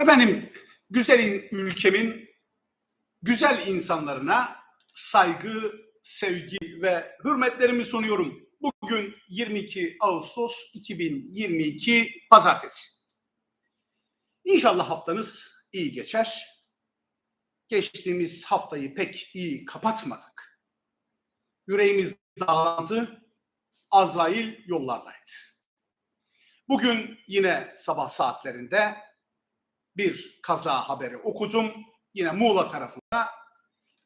Efendim, güzel ülkemin güzel insanlarına saygı, sevgi ve hürmetlerimi sunuyorum. Bugün 22 Ağustos 2022 Pazartesi. İnşallah haftanız iyi geçer. Geçtiğimiz haftayı pek iyi kapatmadık. Yüreğimiz dağlandı, Azrail yollardaydı. Bugün yine sabah saatlerinde bir kaza haberi okudum. Yine Muğla tarafında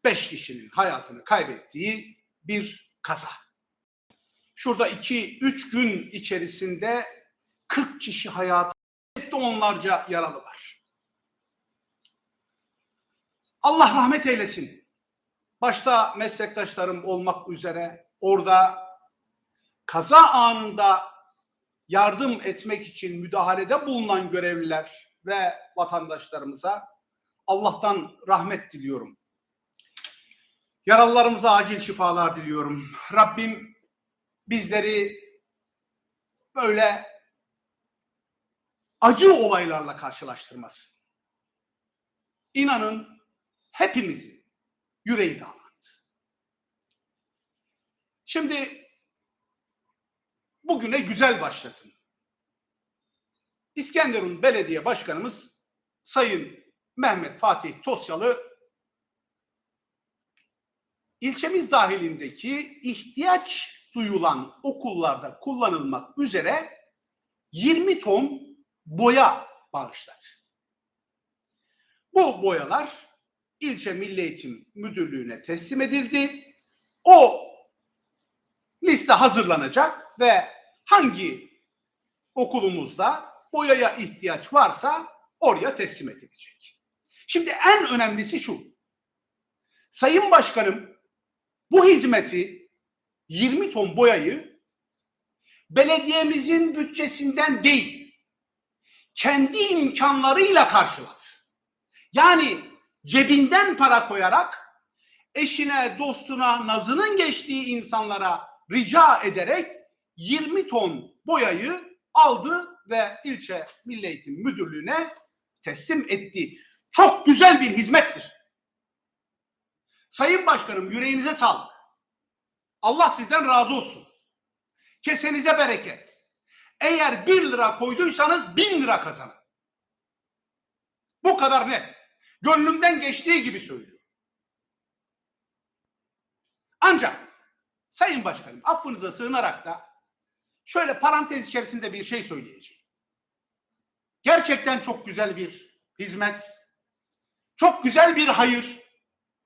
5 kişinin hayatını kaybettiği bir kaza. Şurada 2-3 gün içerisinde 40 kişi hayatı kaybetti, onlarca yaralı var. Allah rahmet eylesin. Başta meslektaşlarım olmak üzere orada kaza anında yardım etmek için müdahalede bulunan görevliler ve vatandaşlarımıza Allah'tan rahmet diliyorum. Yaralılarımıza acil şifalar diliyorum. Rabbim bizleri böyle acı olaylarla karşılaştırmasın. İnanın hepimizin yüreği dağlandı. Şimdi bugüne güzel başlatın. İskenderun Belediye Başkanımız Sayın Mehmet Fatih Tosyalı ilçemiz dahilindeki ihtiyaç duyulan okullarda kullanılmak üzere 20 ton boya bağışladı. Bu boyalar ilçe Milli Eğitim Müdürlüğü'ne teslim edildi. O liste hazırlanacak ve hangi okulumuzda boyaya ihtiyaç varsa oraya teslim edilecek. Şimdi en önemlisi şu. Sayın Başkanım bu hizmeti 20 ton boyayı belediyemizin bütçesinden değil kendi imkanlarıyla karşıladı. Yani cebinden para koyarak eşine, dostuna, nazının geçtiği insanlara rica ederek 20 ton boyayı aldı ve ilçe Milli Eğitim Müdürlüğü'ne teslim etti. Çok güzel bir hizmettir. Sayın Başkanım yüreğinize sağlık. Allah sizden razı olsun. Kesenize bereket. Eğer bir lira koyduysanız bin lira kazanın. Bu kadar net. Gönlümden geçtiği gibi söylüyorum. Ancak Sayın Başkanım affınıza sığınarak da şöyle parantez içerisinde bir şey söyleyeceğim. Gerçekten çok güzel bir hizmet, çok güzel bir hayır.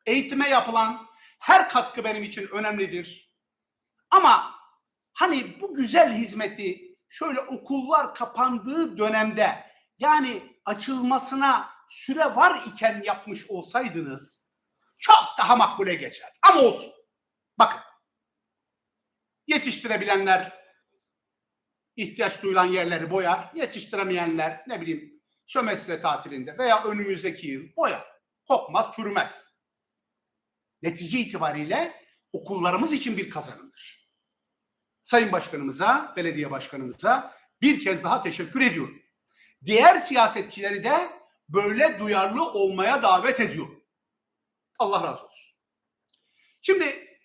Eğitime yapılan her katkı benim için önemlidir. Ama hani bu güzel hizmeti şöyle okullar kapandığı dönemde yani açılmasına süre var iken yapmış olsaydınız çok daha makbule geçer. Ama olsun. Bakın. Yetiştirebilenler ihtiyaç duyulan yerleri boyar. Yetiştiremeyenler ne bileyim sömestre tatilinde veya önümüzdeki yıl boyar. Kokmaz, çürümez. Netice itibariyle okullarımız için bir kazanımdır. Sayın Başkanımıza, belediye başkanımıza bir kez daha teşekkür ediyorum. Diğer siyasetçileri de böyle duyarlı olmaya davet ediyorum. Allah razı olsun. Şimdi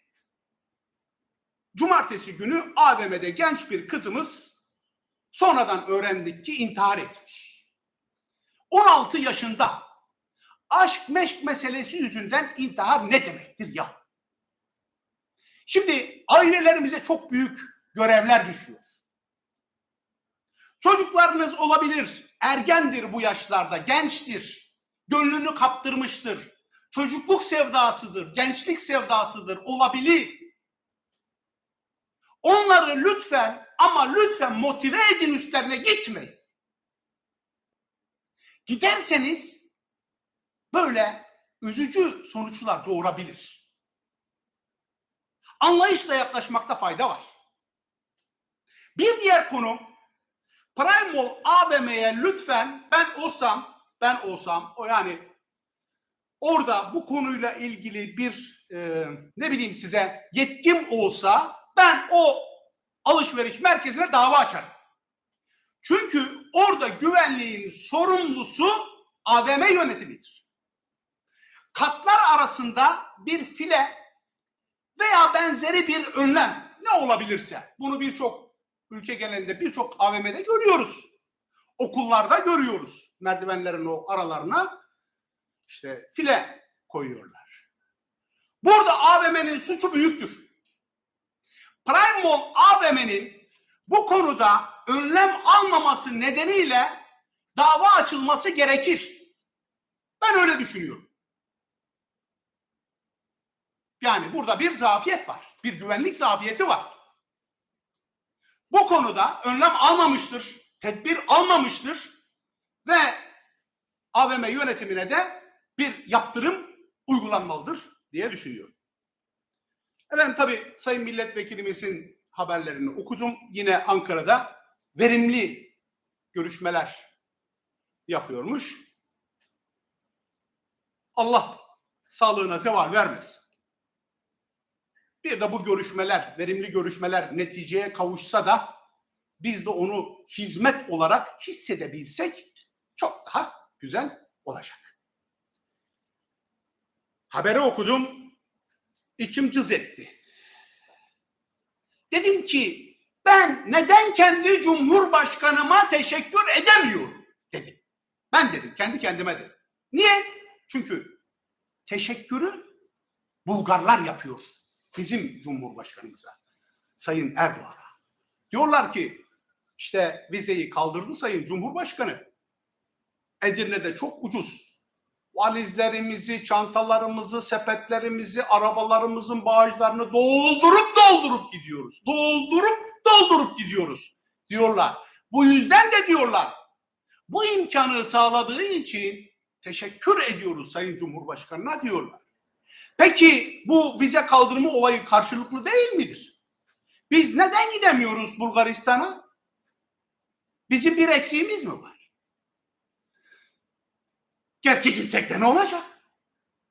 cumartesi günü AVM'de genç bir kızımız sonradan öğrendik ki intihar etmiş. 16 yaşında aşk meşk meselesi yüzünden intihar ne demektir ya? Şimdi ailelerimize çok büyük görevler düşüyor. Çocuklarınız olabilir, ergendir bu yaşlarda, gençtir, gönlünü kaptırmıştır. Çocukluk sevdasıdır, gençlik sevdasıdır, olabilir. Onları lütfen ama lütfen motive edin üstlerine gitmeyin. Giderseniz böyle üzücü sonuçlar doğurabilir. Anlayışla yaklaşmakta fayda var. Bir diğer konu Primol AVM'ye lütfen ben olsam ben olsam o yani orada bu konuyla ilgili bir e, ne bileyim size yetkim olsa ben o alışveriş merkezine dava açarım. Çünkü orada güvenliğin sorumlusu AVM yönetimidir. Katlar arasında bir file veya benzeri bir önlem ne olabilirse bunu birçok ülke genelinde birçok AVM'de görüyoruz. Okullarda görüyoruz. Merdivenlerin o aralarına işte file koyuyorlar. Burada AVM'nin suçu büyüktür. Mall AVM'nin bu konuda önlem almaması nedeniyle dava açılması gerekir. Ben öyle düşünüyorum. Yani burada bir zafiyet var. Bir güvenlik zafiyeti var. Bu konuda önlem almamıştır, tedbir almamıştır ve AVM yönetimine de bir yaptırım uygulanmalıdır diye düşünüyorum. Efendim tabii Sayın Milletvekilimizin haberlerini okudum. Yine Ankara'da verimli görüşmeler yapıyormuş. Allah sağlığına zeval vermesin. Bir de bu görüşmeler, verimli görüşmeler neticeye kavuşsa da biz de onu hizmet olarak hissedebilsek çok daha güzel olacak. Haberi okudum, içim cız etti. Dedim ki ben neden kendi cumhurbaşkanıma teşekkür edemiyorum dedim. Ben dedim, kendi kendime dedim. Niye? Çünkü teşekkürü Bulgarlar yapıyor bizim Cumhurbaşkanımıza, Sayın Erdoğan'a. Diyorlar ki işte vizeyi kaldırdı Sayın Cumhurbaşkanı. Edirne'de çok ucuz. Valizlerimizi, çantalarımızı, sepetlerimizi, arabalarımızın bağışlarını doldurup doldurup gidiyoruz. Doldurup doldurup gidiyoruz diyorlar. Bu yüzden de diyorlar bu imkanı sağladığı için teşekkür ediyoruz Sayın Cumhurbaşkanı'na diyorlar. Peki bu vize kaldırma olayı karşılıklı değil midir? Biz neden gidemiyoruz Bulgaristan'a? Bizim bir eksiğimiz mi var? Gerçi gitsek de ne olacak?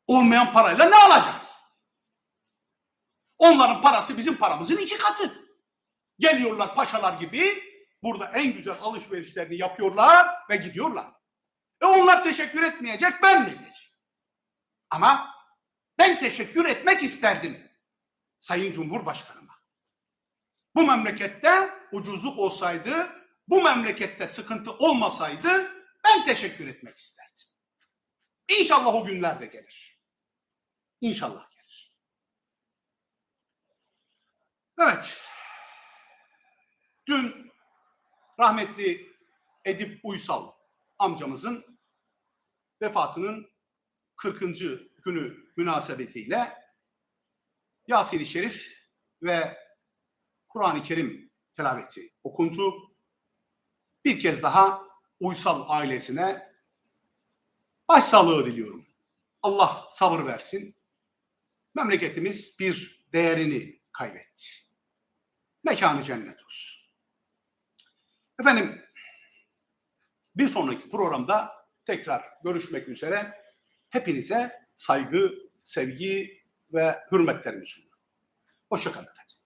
Olmayan parayla ne alacağız? Onların parası bizim paramızın iki katı. Geliyorlar paşalar gibi burada en güzel alışverişlerini yapıyorlar ve gidiyorlar. E onlar teşekkür etmeyecek ben mi diyeceğim? Ama ben teşekkür etmek isterdim Sayın Cumhurbaşkanıma. Bu memlekette ucuzluk olsaydı, bu memlekette sıkıntı olmasaydı ben teşekkür etmek isterdim. İnşallah o günler de gelir. İnşallah gelir. Evet. Dün rahmetli Edip Uysal amcamızın vefatının 40. günü münasebetiyle Yasin-i Şerif ve Kur'an-ı Kerim tilaveti okundu. Bir kez daha Uysal ailesine başsağlığı diliyorum. Allah sabır versin. Memleketimiz bir değerini kaybetti. Mekanı cennet olsun. Efendim bir sonraki programda tekrar görüşmek üzere. Hepinize saygı, sevgi ve hürmetlerimi sunuyorum. Hoşçakalın efendim.